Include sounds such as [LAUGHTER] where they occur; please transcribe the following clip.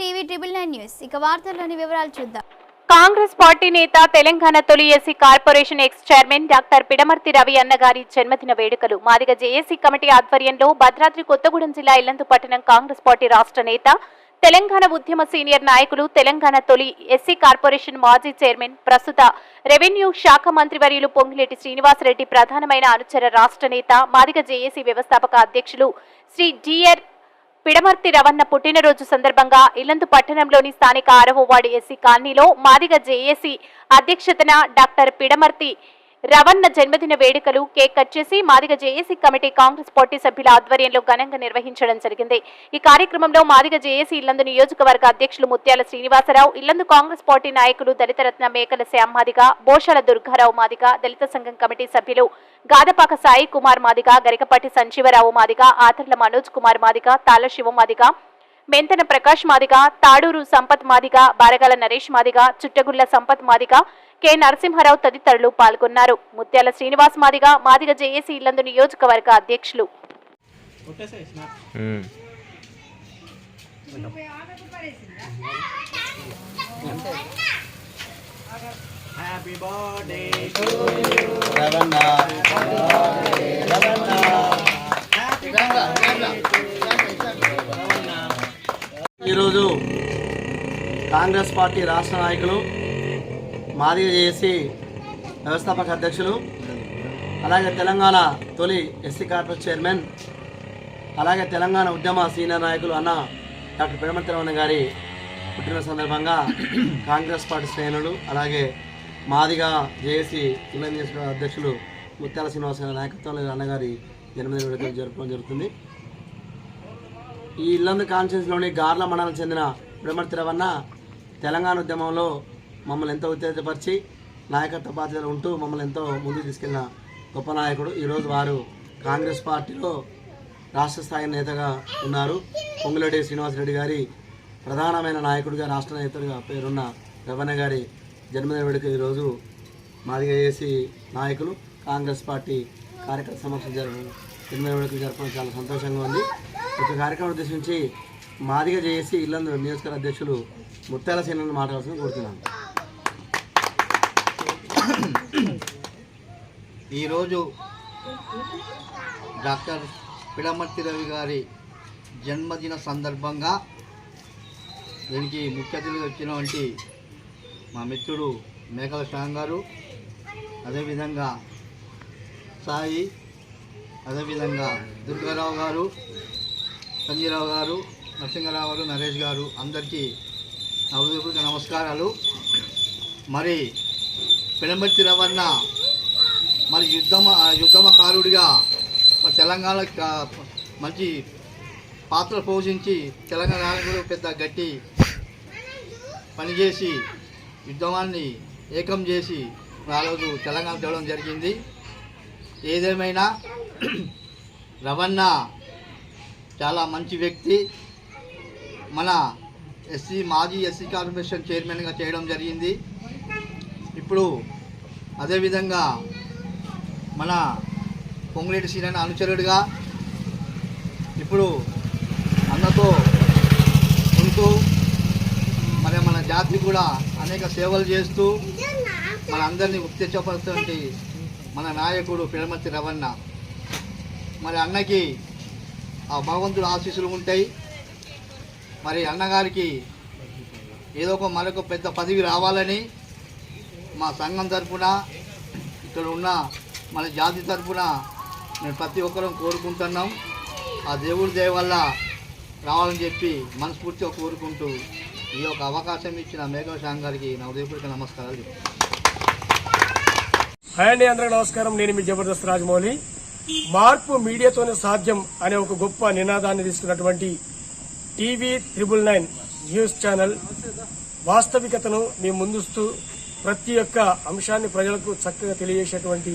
TV triple nine news. ఇక వార్తల్లోని వివరాలు చూద్దాం. కాంగ్రెస్ పార్టీ నేత తెలంగాణ తొలి SC corporation ex chairman doctor Pidamarthi Ravi అన్నగారి జన్మదిన వేడుకలు. మాదిగ జేఏసీ కమిటీ ఆధ్వర్యంలో భద్రాద్రి కొత్తగూడెం జిల్లా ఇల్లందు పట్టణం కాంగ్రెస్ పార్టీ రాష్ట్ర నేత తెలంగాణ ఉద్యమ సీనియర్ నాయకులు తెలంగాణ తొలి ఎస్సీ కార్పొరేషన్ మాజీ చైర్మన్ ప్రస్తుత రెవెన్యూ శాఖ మంత్రివర్యులు పొంగిలేటి శ్రీనివాసరెడ్డి ప్రధానమైన అనుచర రాష్ట్ర నేత మాదిగ జేఏసీ వ్యవస్థాపక అధ్యక్షులు శ్రీ డిఆర్ పిడమర్తి రవణ పుట్టినరోజు సందర్భంగా ఇల్లందు పట్టణంలోని స్థానిక ఆరవ ఎస్సీ కాలనీలో మాదిగ జేఏసీ అధ్యక్షతన డాక్టర్ పిడమర్తి రవణ జన్మదిన వేడుకలు కేక్ కట్ చేసి Madiga JAC committee Congress party సభ్యుల ఆధ్వర్యంలో ఘనంగా నిర్వహించడం జరిగింది. ఈ కార్యక్రమంలో మాదిగ జేఏసీ ఇల్లందు నియోజకవర్గ అధ్యక్షులు ముత్యాల శ్రీనివాసరావు ఇల్లందు కాంగ్రెస్ పార్టీ నాయకులు దళితరత్న మేకల శ్యామ్ మాదిగ బోషాల దుర్గారావు మాదిగ దళిత సంఘం కమిటీ సభ్యులు గాదపాక సాయి కుమార్ మాదిగ గరికపాటి సంజీవరావు మాదిగ ఆతర్ల మనోజ్ కుమార్ మాదిగ తాళ శివ మాదిగ మెంతన ప్రకాష్ మాదిగ తాడూరు సంపత్ మాదిగ బారగాల నరేష్ మాదిగ చుట్టగుళ్ళ సంపత్ మాదిగ కె నరసింహారావు తదితరులు పాల్గొన్నారు. ముత్యాల శ్రీనివాస్ మాదిగ మాదిగ జేఏసీ ఇల్లందు నియోజకవర్గ అధ్యక్షులు. రవణ రవణ ఈరోజు కాంగ్రెస్ పార్టీ రాష్ట్ర నాయకులు మాదిగ జేఏసీ వ్యవస్థాపక అధ్యక్షులు అలాగే తెలంగాణ తొలి ఎస్సీ కార్పొరేట్ చైర్మన్ అలాగే తెలంగాణ ఉద్యమ సీనియర్ నాయకులు అన్న డాక్టర్ పిడమతి రమణ గారి పుట్టిన సందర్భంగా కాంగ్రెస్ పార్టీ శ్రేణులు అలాగే మాదిగా జేఏసీ జిల్లా అధ్యక్షులు ముత్యాల శ్రీనివాస నాయకత్వంలో అన్నగారి జన్మదిన వేడుకలు జరుపుకోవడం జరుగుతుంది. ఈ ఇల్లందు కాన్స్టిట్యూన్సీలోని గార్ల మండలం చెందిన బ్రహ్మర్తి తెలంగాణ ఉద్యమంలో మమ్మల్ని ఎంతో ఉత్తేజపరిచి నాయకత్వ బాధ్యతలు ఉంటూ మమ్మల్ని ఎంతో ముందుకు తీసుకెళ్ళిన గొప్ప నాయకుడు. ఈరోజు వారు కాంగ్రెస్ పార్టీలో రాష్ట్ర స్థాయి నేతగా ఉన్నారు. పొంగులేటి శ్రీనివాసరెడ్డి గారి ప్రధానమైన నాయకుడిగా రాష్ట్ర నేతగా పేరున్న రవణ గారి జన్మదిన వేడుక ఈరోజు మాదిగా చేసి నాయకులు కాంగ్రెస్ పార్టీ కార్యకర్త సమక్షం జరుపు జన్మదిన వేడుకలు జరపడం చాలా సంతోషంగా ఉంది. ఒక కార్యక్రమం ఉద్దేశించి మాదిగా చేసి ఇల్లందు నియోజకవర్గ అధ్యక్షులు ముత్యాల సేనను మాట్లాడాల్సిన కోరుతున్నాను. ఈరోజు డాక్టర్ పిడమర్తి రవి గారి జన్మదిన సందర్భంగా దీనికి ముఖ్య అతిథిగా వచ్చినటువంటి మా మిత్రుడు మేకల శ్యామ్ గారు అదేవిధంగా సాయి అదేవిధంగా దుర్గారావు గారు సంజీరావు గారు నరసింహరావు గారు నరేష్ గారు అందరికీ హృదయపూర్వక నమస్కారాలు. మరి పిడమర్తి రవణ మరి యుద్ధమ యుద్ధమకారుడిగా మరి తెలంగాణ మంచి పాత్ర పోషించి తెలంగాణ కూడా పెద్ద గట్టి పనిచేసి యుద్ధమాన్ని ఏకం చేసి మరి ఆ రోజు తెలంగాణ తేవడం జరిగింది. ఏదేమైనా [CLEARS THROAT] రవణ చాలా మంచి వ్యక్తి. మన ఎస్సీ మాజీ ఎస్సీ కార్పొరేషన్ చైర్మన్గా చేయడం జరిగింది. ఇప్పుడు అదేవిధంగా మన పొంగులేటి శ్రీరాని అనుచరుడిగా ఇప్పుడు అన్నతో ఉంటూ మరి మన జాతి కూడా అనేక సేవలు చేస్తూ మన అందరినీ ఉత్తేజపరుస్తున్నటువంటి మన నాయకుడు పిడమర్తి రవణ. మరి అన్నకి ఆ భగవంతుడు ఆశీస్సులు ఉంటాయి. మరి అన్నగారికి ఏదో ఒక మరొక పెద్ద పదవి రావాలని మా సంఘం తరఫున ఇక్కడ ఉన్న మన జాతి తరపున మేము ప్రతి ఒక్కరం కోరుకుంటున్నాం. ఆ దేవుడి దయ వల్ల రావాలని చెప్పి మనస్ఫూర్తిగా కోరుకుంటూ ఈ యొక్క అవకాశం ఇచ్చిన మేఘవ శ్యామ్ గారికి నా ఉదయపూర్వక నమస్కారాలు హాయ్ అండి అందరికీ నమస్కారం. నేను మీ జబర్దస్త్ రాజమౌళి. మార్పు మీడియాతోనే సాధ్యం అనే ఒక గొప్ప నినాదాన్ని తీసుకున్నటువంటి TV triple nine news channel వాస్తవికతను మీ ముందుస్తూ ప్రతి ఒక్క అంశాన్ని ప్రజలకు చక్కగా తెలియజేసేటువంటి